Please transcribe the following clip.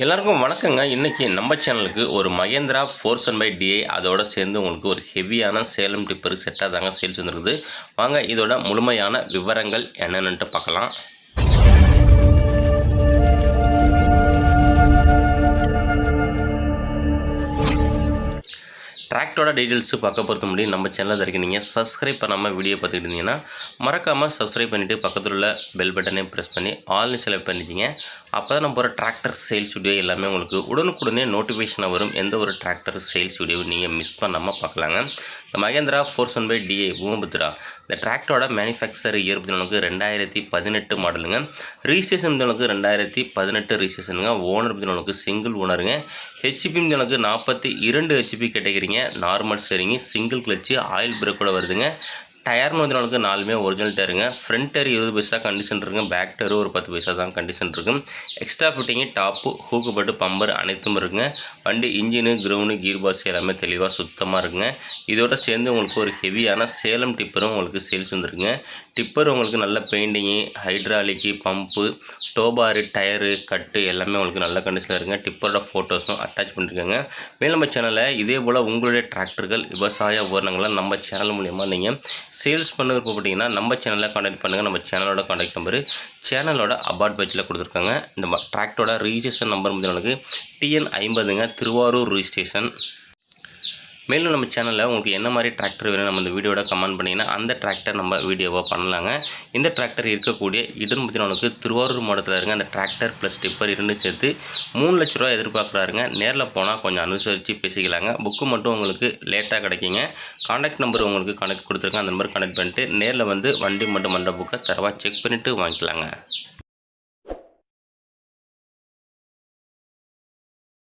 எல்லாருக்கும் வணக்கங்க. இன்றைக்கி நம்ம சேனலுக்கு ஒரு Mahindra four and by DI அதோட சேர்ந்து உங்களுக்கு ஒரு ஹெவியான சேலம் டிப்பர் செட்டாக தாங்க சேல்ஸ் வந்துருக்குது. வாங்க இதோட முழுமையான விவரங்கள் என்னென்னுட்டு பார்க்கலாம். ட்ராக்டோட டீட்டெயில்ஸு பார்க்க பொறுத்த முடியும். நம்ம சேனலில் இருக்க நீங்கள் சப்ஸ்கிரைப் பண்ணாமல் வீடியோ பார்த்துக்கிட்டு இருந்தீங்கன்னா மறக்காமல் சப்ஸ்கிரைப் பண்ணிவிட்டு பக்கத்தில் உள்ள பெல் பட்டனே ப்ரெஸ் பண்ணி ஆல்னு செலக்ட் பண்ணிச்சிங்க அப்போ தான் நம்ம போகிற டிராக்டர் சேல்ஸ் வீடியோ எல்லாமே உங்களுக்கு உடனுக்குடனே நோட்டிஃபிகேஷனாக வரும். எந்த ஒரு டிராக்டர் சேல்ஸ் வீடியோவும் நீங்கள் மிஸ் பண்ணாமல் பார்க்கலாங்க. இந்த Mahindra four one by DA Bhoomiputra இந்த டிராக்டரோட மேனுஃபேக்சர் இயர் பார்த்தீங்கன்னா ரெண்டாயிரத்தி பதினெட்டு மாடலுங்க ரிஜிஸ்ட்ரேஷன் பார்த்தீங்கன்னா ரெண்டாயிரத்தி பதினெட்டு ரிஜிஸ்ட்ரேஷனுங்க ஓனர் பார்த்தீங்கன்னா சிங்கிள் ஓனருங்க ஹெச்பி எனக்கு நாற்பத்தி இரண்டு ஹெச்பி கேட்டகிரிங்க. நார்மல் சரிங்க சிங்கிள் கிளச்சு ஆயில் பிரேக்கோட வருதுங்க. டயர்னு வந்து நாலுமே ஒரிஜினல் டயருங்க ஃப்ரண்ட் டயர் இருபது பைசா கண்டிஷன் இருக்குங்க. பேக் டயரும் ஒரு பத்து பைசா தான் கண்டிஷன் இருக்கும் எக்ஸ்ட்ரா ஃபிட்டிங்கு டாப்பு ஹூக்கு பட்டு பம்பர் அனைத்தும் இருக்குங்க. வண்டி இன்ஜினு கிரவுண்டு கீர் பாக்ஸ் எல்லாமே தெளிவாக சுத்தமாக இருக்குங்க. இதோட சேர்ந்து உங்களுக்கு ஒரு ஹெவியான சேலம் டிப்பரும் உங்களுக்கு சேல்ஸ் வந்துருக்குங்க. டிப்பர் உங்களுக்கு நல்ல painting hydraulic pump tow bar tyre கட்டு எல்லாமே உங்களுக்கு நல்ல கண்டிஷனில் இருக்குங்க. டிப்பரோட ஃபோட்டோஸும் அட்டாச் பண்ணியிருக்காங்க மேலும் நம்ம சேனலில் இதே போல் உங்களுடைய டிராக்டர்கள் விவசாய உபகரணங்களை நம்ம சேனல் மூலியமாக நீங்கள் சேல்ஸ் பண்ண விருப்பப்பட்டீங்கன்னா நம்ம சேனலில் காண்டாக்ட் பண்ணுங்கள் நம்ம சேனலோட காண்டாக்ட் நம்பரு சேனலோட அபார்ட் பேஜில் கொடுத்துருக்காங்க. இந்த ட்ராக்டோட ரிஜிஸ்ட்ரேஷன் நம்பர் வந்து டிஎன் ஐம்பதுங்க திருவாரூர் ரிஜிஸ்ட்ரேஷன் மேலும் நம்ம சேனலில் உங்களுக்கு என்ன மாதிரி டிராக்டர் வேணும் நம்ம இந்த வீடியோட கமெண்ட் பண்ணிங்கன்னா அந்த டிராக்டர் நம்ம வீடியோவாக பண்ணலாங்க. இந்த டிராக்டர் இருக்கக்கூடிய இடம் பற்றி திருவாரூர் மாவட்டத்தில் இருங்க அந்த டிராக்டர் ப்ளஸ் டிப்பர் இரண்டு சேர்த்து மூணு லட்ச ரூபா எதிர்பார்க்குறாருங்க. நேரில் போனால் கொஞ்சம் அனுசரித்து பேசிக்கலாங்க. புக்கு மட்டும் உங்களுக்கு லேட்டாக கிடைக்குங்க. காண்டாக்ட் நம்பர் உங்களுக்கு கனெக்ட் கொடுத்துருங்க. அந்த நம்பர் கனெக்ட் பண்ணிட்டு நேரில் வந்து வண்டி மட்டும் மண்ட புக்கை தரவாக செக் பண்ணிவிட்டு வாங்கிக்கலாங்க.